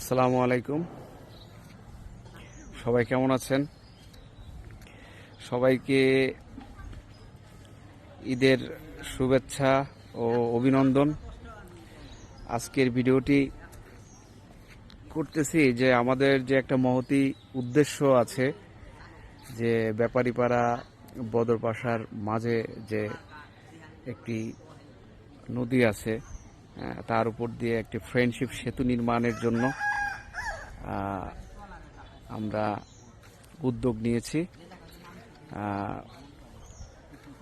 আসসালামু আলাইকুম। সবাই কেমন আছেন? সবাইকে ঈদের শুভেচ্ছা ও অভিনন্দন। আজকের ভিডিওটি করতেছি যে আমাদের যে একটা মহতি উদ্দেশ্য আছে, যে ব্যাপারীপাড়া বদরপাশার মাঝে যে একটি নদী আছে তার উপর দিয়ে একটি ফ্রেন্ডশিপ সেতু নির্মাণের জন্য আমরা উদ্যোগ নিয়েছি।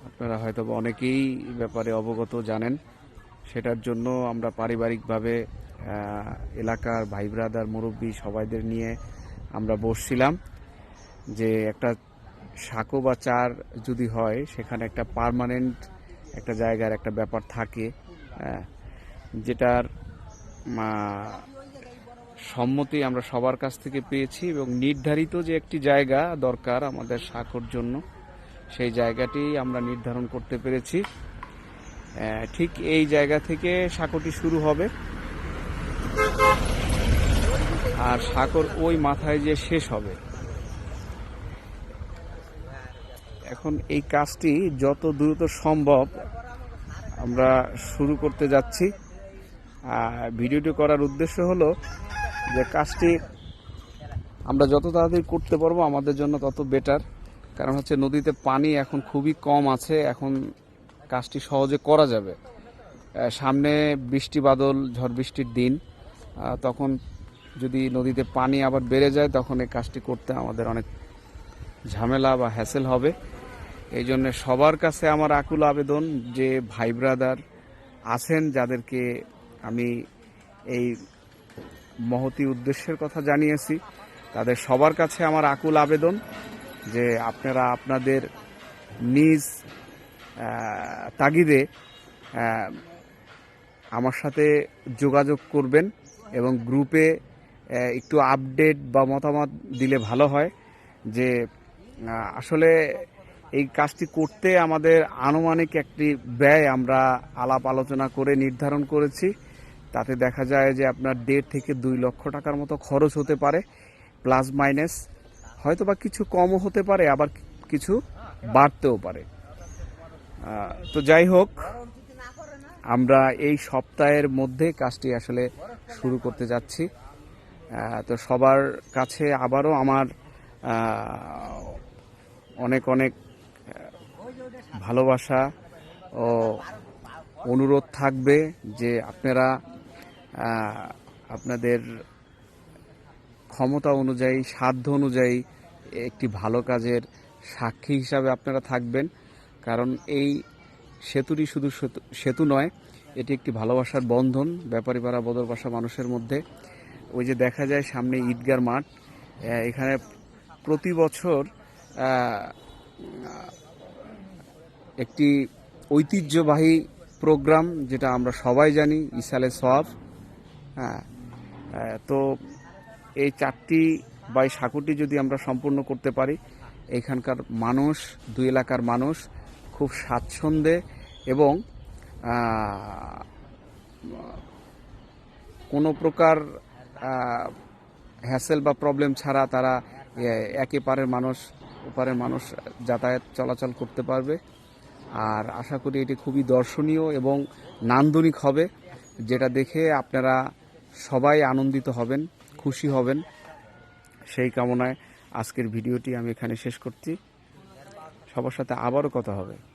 আপনারা হয়তো অনেকেই ব্যাপারে অবগত জানেন। সেটার জন্য আমরা পারিবারিকভাবে এলাকার ভাই ব্রাদার মুরব্বী সবাইদের নিয়ে আমরা বসছিলাম যে একটা সাঁকো বা চার যদি হয় সেখানে একটা পার্মানেন্ট একটা জায়গার একটা ব্যাপার থাকে হ্যাঁ, যেটার সম্মতি আমরা সবার কাছ থেকে পেয়েছি এবং নির্ধারিত যে একটি জায়গা দরকার আমাদের সাঁকোর জন্য, সেই জায়গাটি আমরা নির্ধারণ করতে পেরেছি। ঠিক এই জায়গা থেকে সাঁকোটি শুরু হবে। আর সাঁকোর ওই মাথায় যে শেষ হবে। এখন এই কাজটি যত দ্রুত সম্ভব আমরা শুরু করতে যাচ্ছি। ভিডিওটি করার উদ্দেশ্য হলো যে কাজটি আমরা যত তাড়াতাড়ি করতে পারব আমাদের জন্য তত বেটার কারণ হচ্ছে নদীতে পানি এখন খুবই কম আছে, এখন কাজটি সহজে করা যাবে। সামনে বৃষ্টি বাদল, ঝড় বৃষ্টির দিন তখন যদি নদীতে পানি আবার বেড়ে যায়, তখন এই কাজটি করতে আমাদের অনেক ঝামেলা বা হ্যাসেল হবে। এই জন্য সবার কাছে আমার আকুল আবেদন যে ভাই ব্রাদার আছেন যাদেরকে আমি এই মহতি উদ্দেশ্যের কথা জানিয়েছি। তাদের সবার কাছে আমার আকুল আবেদন যে আপনারা আপনাদের নিজ তাগিদে আমার সাথে যোগাযোগ করবেন এবং গ্রুপে একটু আপডেট বা মতামত দিলে ভালো হয় যে আসলে এই কাজটি করতে আমাদের আনুমানিক একটি ব্যয় আমরা আলাপ আলোচনা করে নির্ধারণ করেছি। তাতে দেখা যায় যে আপনার দেড় থেকে দুই লক্ষ টাকার মতো খরচ হতে পারে, প্লাস মাইনাস। হয়তো বা কিছু কমও হতে পারে, আবার কিছু বাড়তেও পারে। তো যাই হোক, আমরা এই সপ্তাহের মধ্যে কাজটি আসলে শুরু করতে যাচ্ছি। তো সবার কাছে আবারও আমার অনেক অনেক ভালোবাসা ও অনুরোধ থাকবে যে আপনারা আপনাদের ক্ষমতা অনুযায়ী, সাধ্য অনুযায়ী একটি ভালো কাজের সাক্ষী হিসাবে আপনারা থাকবেন। কারণ এই সেতুটি শুধু সেতু- নয়, এটি একটি ভালোবাসার বন্ধন, ব্যাপারী ব্যাপারীপাড়া বদরবাসা মানুষের মধ্যে। ওই যে দেখা যায় সামনে ঈদগার মাঠ এখানে প্রতি বছর একটি ঐতিহ্যবাহী প্রোগ্রাম যেটা আমরা সবাই জানি, ইসালে সব হ্যাঁ তো এই চারটি বা এই সাঁকুটি যদি আমরা সম্পূর্ণ করতে পারি, এখানকার মানুষ, দুই এলাকার মানুষ খুব স্বাচ্ছন্দ্যে এবং কোনো প্রকার হ্যাসেল বা প্রবলেম ছাড়া তারা একে পারের মানুষ, ওপারের মানুষ যাতায়াত চলাচল করতে পারবে। আর আশা করি এটি খুবই দর্শনীয় এবং নান্দনিক হবে, যেটা দেখে আপনারা সবাই আনন্দিত হবেন, খুশি হবেন। সেই কামনায় আজকের ভিডিওটি আমি এখানে শেষ করছি। সবার সাথে আবারও কথা হবে।